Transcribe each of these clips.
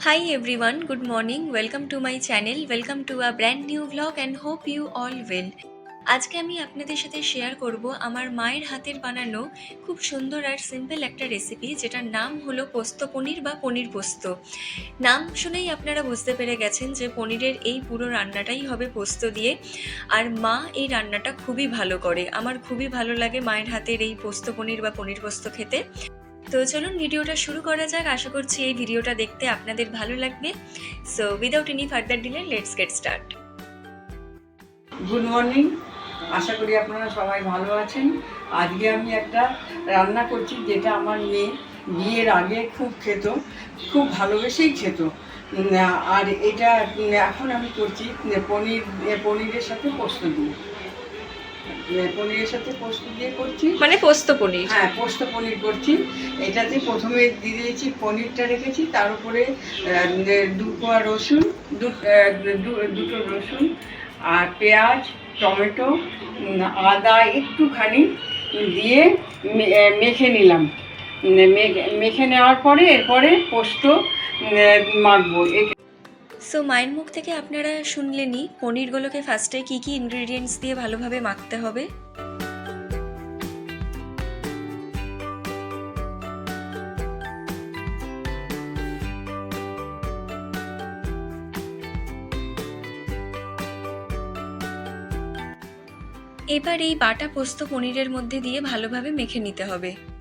Hi everyone, good morning. Welcome to my channel. Welcome to a brand new vlog and hope you all well. আজকে আমি আপনাদের সাথে share করব আমার মায়ের হাতের বানানো খুব সুন্দর আর সিম্পল একটা রেসিপি যেটার নাম হলো পোস্ত পনির বা পনির পোস্ত নাম শুনেই আপনারা বুঝতে পেরে গেছেন যে পনিরের এই পুরো রান্নাটাই হবে পোস্ত দিয়ে আর মা এই রান্নাটা খুবই ভালো করে আমার খুবই ভালো লাগে মায়ের হাতের এই পোস্ত পনির বা পনির পোস্ত খেতে তো চলুন ভিডিওটা শুরু করা যাক। আশা করছি এই ভিডিওটা দেখতে আপনাদের ভালো লাগবে। So without any further delay let's get start good morning আশা করি আপনারা সবাই ভালো আছেন। আজকে আমি একটা রান্না করছি যেটা আমার মেয়ে বিয়ের আগে খুব খেত, খুব ভালোবেসেই খেত। আর এটা এখন আমি করছি, পনির, পনিরের সাথে পোস্ত দিয়ে। পনিরের সাথে পোস্ত দিয়ে করছি। মানে পোস্ত পনির? হ্যাঁ পোস্ত পনির করছি। এটাতে প্রথমে দিয়ে দিয়েছি পনিরটা রেখেছি তার উপরে দু কোয়া রসুন দুটো রসুন আর পেঁয়াজ টমেটো আদা একটুখানি দিয়ে মেখে নিলাম। মেখে- নেওয়ার পরে এরপরে পোস্ত মাখবো। সো মায়ের মুখ থেকে আপনারা শুনলেনই পনিরগুলোকে ফার্স্টে কি কি ইনগ্রেডিয়েন্টস দিয়ে ভালোভাবে মাখতে হবে? এবার এই বাটা পোস্ত পনিরের মধ্যে দিয়ে ভালোভাবে মেখে নিতে হবে।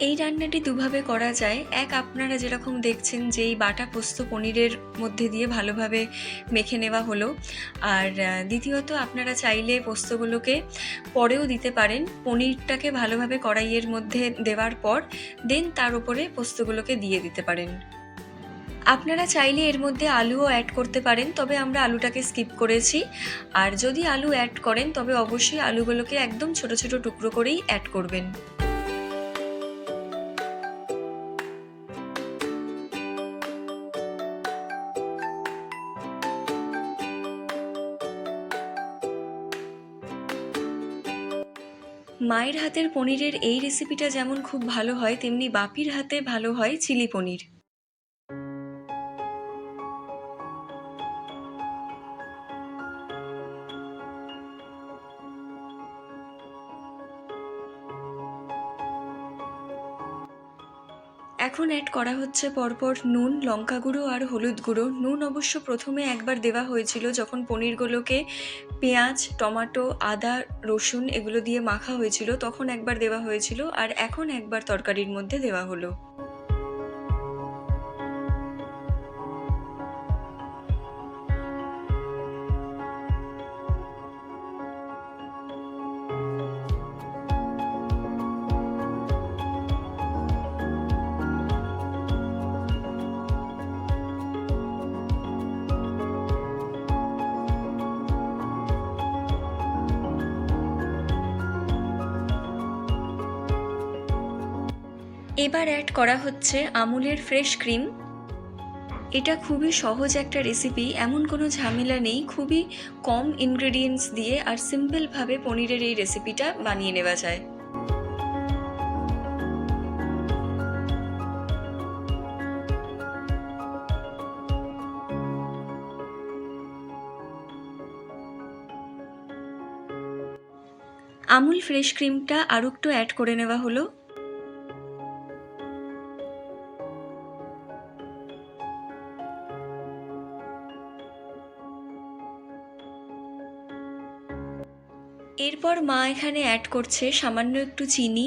এই রান্নাটি দুভাবে করা যায়। এক, আপনারা যেরকম দেখছেন যে এই বাটা পোস্ত পনিরের মধ্যে দিয়ে ভালোভাবে মেখে নেওয়া হলো। আর দ্বিতীয়ত, আপনারা চাইলে পোস্তগুলোকে পরেও দিতে পারেন। পনিরটাকে ভালোভাবে কড়াইয়ের মধ্যে দেওয়ার পর, দেন তার উপরে পোস্তগুলোকে দিয়ে দিতে পারেন। আপনারা চাইলে এর মধ্যে আলুও অ্যাড করতে পারেন, তবে আমরা আলুটাকে স্কিপ করেছি। আর যদি আলু অ্যাড করেন, তবে অবশ্যই আলুগুলোকে একদম ছোট ছোট টুকরো করেই অ্যাড করবেন। মায়ের হাতের পনিরের এই রেসিপিটা যেমন খুব ভালো হয়, তেমনি বাপির হাতে ভালো হয় চিলি পনির। এখন অ্যাড করা হচ্ছে পরপর নুন, লঙ্কা গুঁড়ো আর হলুদ গুঁড়ো। নুন অবশ্য প্রথমে একবার দেওয়া হয়েছিল যখন পনিরগুলোকে পেঁয়াজ, টমাটো, আদা, রসুন এগুলো দিয়ে মাখা হয়েছিল, তখন একবার দেওয়া হয়েছিল আর এখন একবার তরকারির মধ্যে দেওয়া হলো। এবার অ্যাড করা হচ্ছে আমুলের ফ্রেশ ক্রিম এটা খুবই সহজ একটা রেসিপি এমন কোনো ঝামেলা নেই। খুবই কম ইনগ্রেডিয়েন্টস দিয়ে আর সিম্পলভাবে পনিরের এই রেসিপিটা বানিয়ে নেওয়া যায়। আমুল ফ্রেশ ক্রিমটা আরও একটু অ্যাড করে নেওয়া হলো। এরপর মা এখানে অ্যাড করছে সামান্য একটু চিনি।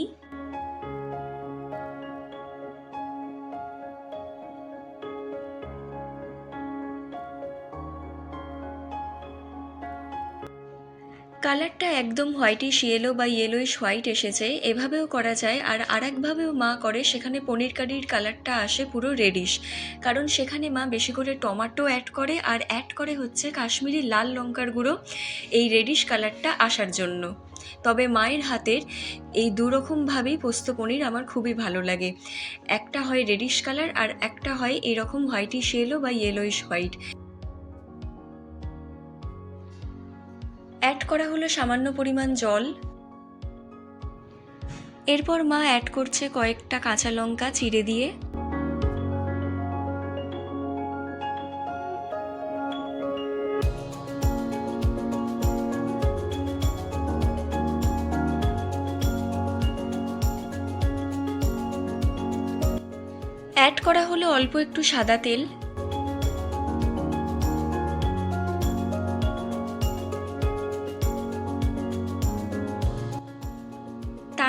কালারটা একদম হোয়াইটিশ ইয়েলো বা ইয়েলোইশ হোয়াইট এসেছে, এভাবেও করা যায়। আর আরেকভাবেও মা করে, সেখানে পনির কারির কালারটা আসে পুরো রেডিশ কারণ সেখানে মা বেশি করে টমাটো অ্যাড করে, আর অ্যাড করে হচ্ছে কাশ্মীরি লাল লঙ্কার গুঁড়ো এই রেডিশ কালারটা আসার জন্য। তবে মায়ের হাতের এই দুরকমভাবেই পোস্ত পনির আমার খুবই ভালো লাগে। একটা হয় রেডিশ কালার, আর একটা হয় এরকম হোয়াইটিশ ইয়েলো বা ইয়েলোইশ হোয়াইট। করা হলো সামান্য পরিমাণ জল। এরপর মা অ্যাড করছে কয়েকটা কাঁচা লঙ্কা চিড়ে দিয়ে। অ্যাড করা হলো অল্প একটু সাদা তেল।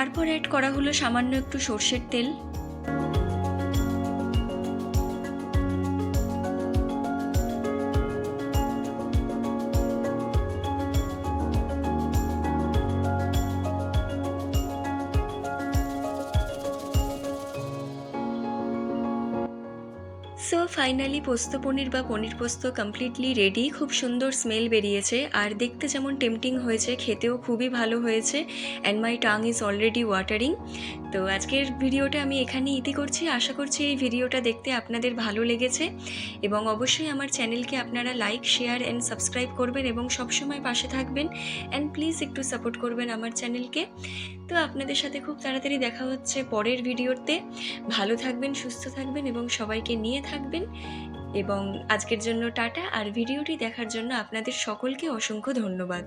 তারপর অ্যাড করা হলো সামান্য একটু সর্ষের তেল। সো ফাইনালি পোস্ত পনির বা পনির পোস্ত কমপ্লিটলি রেডি খুব সুন্দর স্মেল বেরিয়েছে। আর দেখতে যেমন টেমটিং হয়েছে, খেতেও খুবই ভালো হয়েছে। And my tongue is already watering তো আজকের ভিডিওটা আমি এখানেই ইতি করছি। আশা করছি এই ভিডিওটা দেখতে আপনাদের ভালো লেগেছে এবং অবশ্যই আমার চ্যানেলকে আপনারা লাইক, শেয়ার অ্যান্ড সাবস্ক্রাইব করবেন এবং সবসময় পাশে থাকবেন অ্যান্ড প্লিজ একটু সাপোর্ট করবেন আমার চ্যানেলকে। তো আপনাদের সাথে খুব তাড়াতাড়ি দেখা হচ্ছে পরের ভিডিওতে। ভালো থাকবেন, সুস্থ থাকবেন এবং সবাইকে নিয়ে থাকবেন এবং আজকের জন্য টাটা। আর ভিডিওটি দেখার জন্য আপনাদের সকলকে অসংখ্য ধন্যবাদ।